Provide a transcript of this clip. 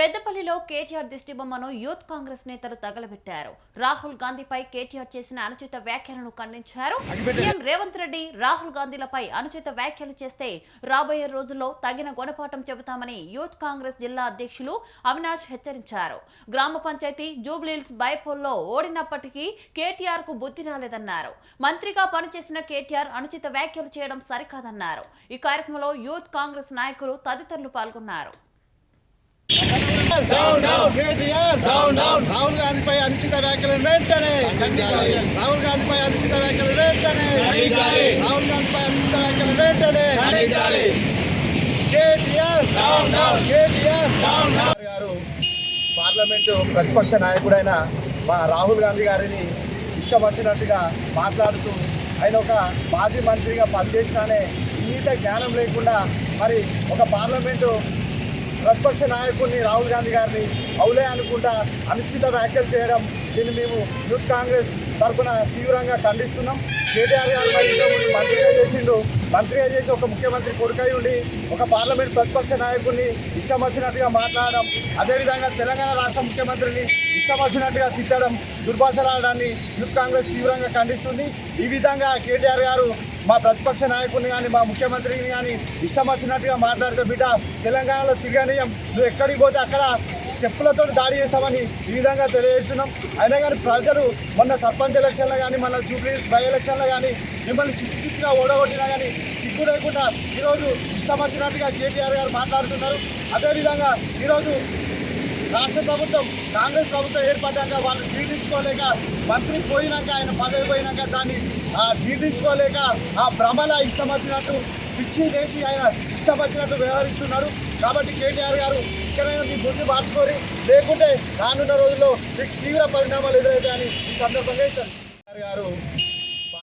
పెద్దపల్లిలో కేటీఆర్ దిష్టిబొమ్మను యూత్ కాంగ్రెస్ నేతలు తగలబెట్టారు. రాహుల్ గాంధీపై కేటీఆర్ చేసిన అనుచిత వ్యాఖ్యలను ఖండించారు. సీఎం రేవంత్ రెడ్డి రాహుల్ గాంధీలపై అనుచిత వ్యాఖ్యలు చేస్తే రాబోయే రోజుల్లో తగిన గుణపాఠం చెబుతామని యూత్ కాంగ్రెస్ జిల్లా అధ్యక్షులు అవినాష్ హెచ్చరించారు. గ్రామ పంచాయతీ జూబ్లీల్స్ బైపోల్లో ఓడినప్పటికీ కేటీఆర్కు బుద్ధి రాలేదన్నారు. మంత్రిగా పనిచేసిన కేటీఆర్ అనుచిత వ్యాఖ్యలు చేయడం సరికాదన్నారు. ఈ కార్యక్రమంలో యూత్ కాంగ్రెస్ నాయకులు తదితరులు పాల్గొన్నారు. రాహుల్ గాంధీపై అనుచిత వ్యాఖ్యలు వెంటనే. రాహుల్ గాంధీపై అనుచిత వ్యాఖ్యలు వెంటనే. రాహుల్ గాంధీపై అనుచిత వ్యాఖ్యలు వెంటనే. గారు పార్లమెంటు ప్రతిపక్ష నాయకుడైన మా రాహుల్ గాంధీ గారిని ఇష్టం వచ్చినట్టుగా మాట్లాడుతూ ఆయన ఒక మాజీ మంత్రిగా పనిచేసినానే ఇంగిత జ్ఞానం లేకుండా మరి ఒక పార్లమెంటు ప్రతిపక్ష నాయకుడిని రాహుల్ గాంధీ గారిని అవులే అనుకుంటా అనిశ్చిత వ్యాఖ్యలు చేయడం దీన్ని మేము యూత్ కాంగ్రెస్ తరఫున తీవ్రంగా ఖండిస్తున్నాం. కేటీఆర్ గారు మంత్రిగా చేసిండు. మంత్రిగా చేసి ఒక ముఖ్యమంత్రి కొడుకై ఉండి ఒక పార్లమెంట్ ప్రతిపక్ష నాయకుడిని ఇష్టం వచ్చినట్టుగా మాట్లాడడం అదేవిధంగా తెలంగాణ రాష్ట్ర ముఖ్యమంత్రిని ఇష్టం వచ్చినట్టుగా తిట్టడం దుర్భాషలాడడాన్ని యూత్ కాంగ్రెస్ తీవ్రంగా ఖండిస్తుంది. ఈ విధంగా కేటీఆర్ గారు మా ప్రతిపక్ష నాయకుడిని కానీ మా ముఖ్యమంత్రిని కానీ ఇష్టం వచ్చినట్టుగా మాట్లాడితే బిడ్డ తెలంగాణలో తిరగనీయం. నువ్వు ఎక్కడికి పోతే అక్కడ చెప్పులతో దాడి చేస్తామని ఈ విధంగా తెలియజేస్తున్నాం. అయినా కానీ ప్రజలు మొన్న సర్పంచ్ ఎలక్షన్లో కానీ మన జూబ్లీ బై ఎలక్షన్లో కానీ మిమ్మల్ని చిక్కు చిక్కుగా ఓడగొట్టినా కానీ సిగ్గు లేకుండా ఈరోజు ఇష్టం వచ్చినట్టుగా కేటీఆర్ గారు మాట్లాడుతున్నారు. అదేవిధంగా ఈరోజు రాష్ట్ర ప్రభుత్వం కాంగ్రెస్ ప్రభుత్వం ఏర్పడ్డాక వాళ్ళు జీర్ణించుకోలేక మంత్రి పోయినాక ఆయన పదవి పోయినాక దాన్ని ఆ, జీర్ణించుకోలేక ఆ భ్రమల ఇష్టం వచ్చినట్టు పిచ్చి వేసి ఆయన ఇష్టం వ్యవహరిస్తున్నారు. కాబట్టి కేటీఆర్ గారు ఇక్కడైనా మీ బుద్ధి మార్చుకొని లేకుంటే రానున్న రోజుల్లో మీకు తీవ్ర పరిణామాలు ఎదురవుతాయని ఈ సందర్భంగా ఇస్తారు గారు